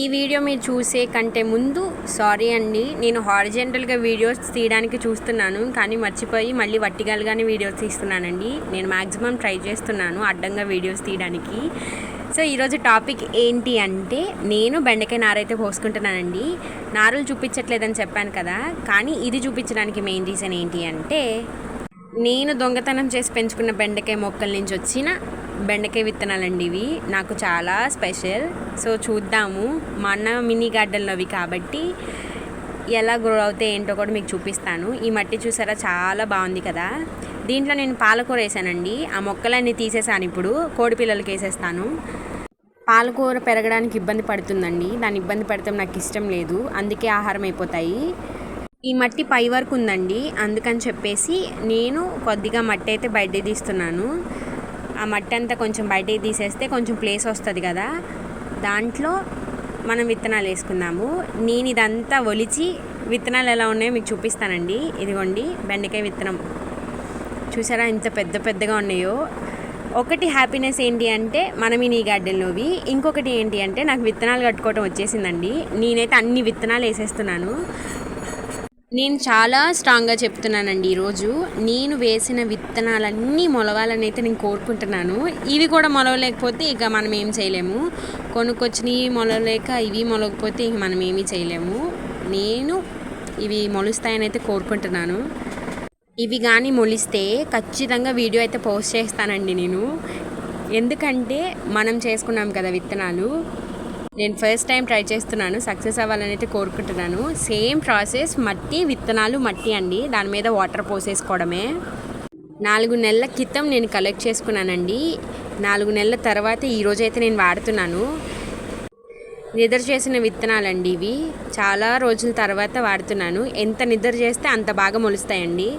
ఈ వీడియో మీరు చూసే కంటే ముందు సారీ అండి నేను హారిజెంటల్గా వీడియోస్ తీయడానికి చూస్తున్నాను కానీ మర్చిపోయి మళ్ళీ వర్టికల్గానే వీడియోస్ తీస్తున్నానండి. నేను మ్యాక్సిమం ట్రై చేస్తున్నాను అడ్డంగా వీడియోస్ తీయడానికి. సో ఈరోజు టాపిక్ ఏంటి అంటే నేను బెండకాయ నారైతే పోసుకుంటున్నానండి. నారులు చూపించట్లేదని చెప్పాను కదా కానీ ఇది చూపించడానికి మెయిన్ రీజన్ ఏంటి అంటే నేను దొంగతనం చేసి పెంచుకున్న బెండకాయ మొక్కల నుంచి వచ్చిన బెండకాయ విత్తనాలండి ఇవి. నాకు చాలా స్పెషల్. సో చూద్దాము. మా అన్న మినీ గార్డెన్లో అవి కాబట్టి ఎలా గ్రో అవుతాయి ఏంటో కూడా మీకు చూపిస్తాను. ఈ మట్టి చూసారా? చాలా బాగుంది కదా. దీంట్లో నేను పాలకూర వేసానండి. ఆ మొక్కలన్నీ తీసేసాను ఇప్పుడు. కోడి పిల్లలకి వేసేస్తాను. పాలకూర పెరగడానికి ఇబ్బంది పడుతుందండి. దాని ఇబ్బంది పడితే నాకు ఇష్టం లేదు. అందుకే ఆహారం అయిపోతాయి. ఈ మట్టి పై వరకు ఉందండి. అందుకని చెప్పేసి నేను కొద్దిగా మట్టి అయితే బయట తీస్తున్నాను. ఆ మట్టి అంతా కొంచెం బయటకి తీసేస్తే కొంచెం ప్లేస్ వస్తుంది కదా. దాంట్లో మనం విత్తనాలు వేసుకుందాము. నేను ఇదంతా ఒలిచి విత్తనాలు ఎలా ఉన్నాయో మీకు చూపిస్తానండి. ఇదిగోండి బెండకాయ విత్తనం. చూసారా ఇంత పెద్ద పెద్దగా ఉన్నాయో. ఒకటి హ్యాపీనెస్ ఏంటి అంటే మనం ఈ గార్డెన్లోవి ఇంకొకటి ఏంటి అంటే నాకు విత్తనాలు కట్టుకోవటం వచ్చేసిందండి. నేనైతే అన్ని విత్తనాలు వేసేస్తున్నాను. నేను చాలా స్ట్రాంగ్గా చెప్తున్నానండి ఈరోజు నేను వేసిన విత్తనాలన్నీ మొలవాలని అయితే నేను కోరుకుంటున్నాను. ఇవి కూడా మొలవలేకపోతే ఇక మనం ఏం చేయలేము. కొనుక్కొచ్చినవి మొలవలేక ఇవి మొలవకపోతే ఇక మనం ఏమీ చేయలేము. నేను ఇవి మొలుస్తాయని అయితే కోరుకుంటున్నాను. ఇవి కానీ మొలిస్తే ఖచ్చితంగా వీడియో అయితే పోస్ట్ చేస్తానండి నేను. ఎందుకంటే మనం చేసుకున్నాం కదా విత్తనాలు. నేను ఫస్ట్ టైం ట్రై చేస్తున్నాను సక్సెస్ అవ్వాలని అయితే కోరుకుంటున్నాను. సేమ్ ప్రాసెస్ మట్టి విత్తనాలు మట్టి అండి. దాని మీద వాటర్ పోసేసుకోవడమే. నాలుగు నెలల క్రితం నేను కలెక్ట్ చేసుకున్నానండి. నాలుగు నెలల తర్వాత ఈరోజు అయితే నేను వాడుతున్నాను. నిద్ర చేసిన విత్తనాలండి ఇవి. చాలా రోజుల తర్వాత వాడుతున్నాను. ఎంత నిద్ర చేస్తే అంత బాగా మొలుస్తాయండి.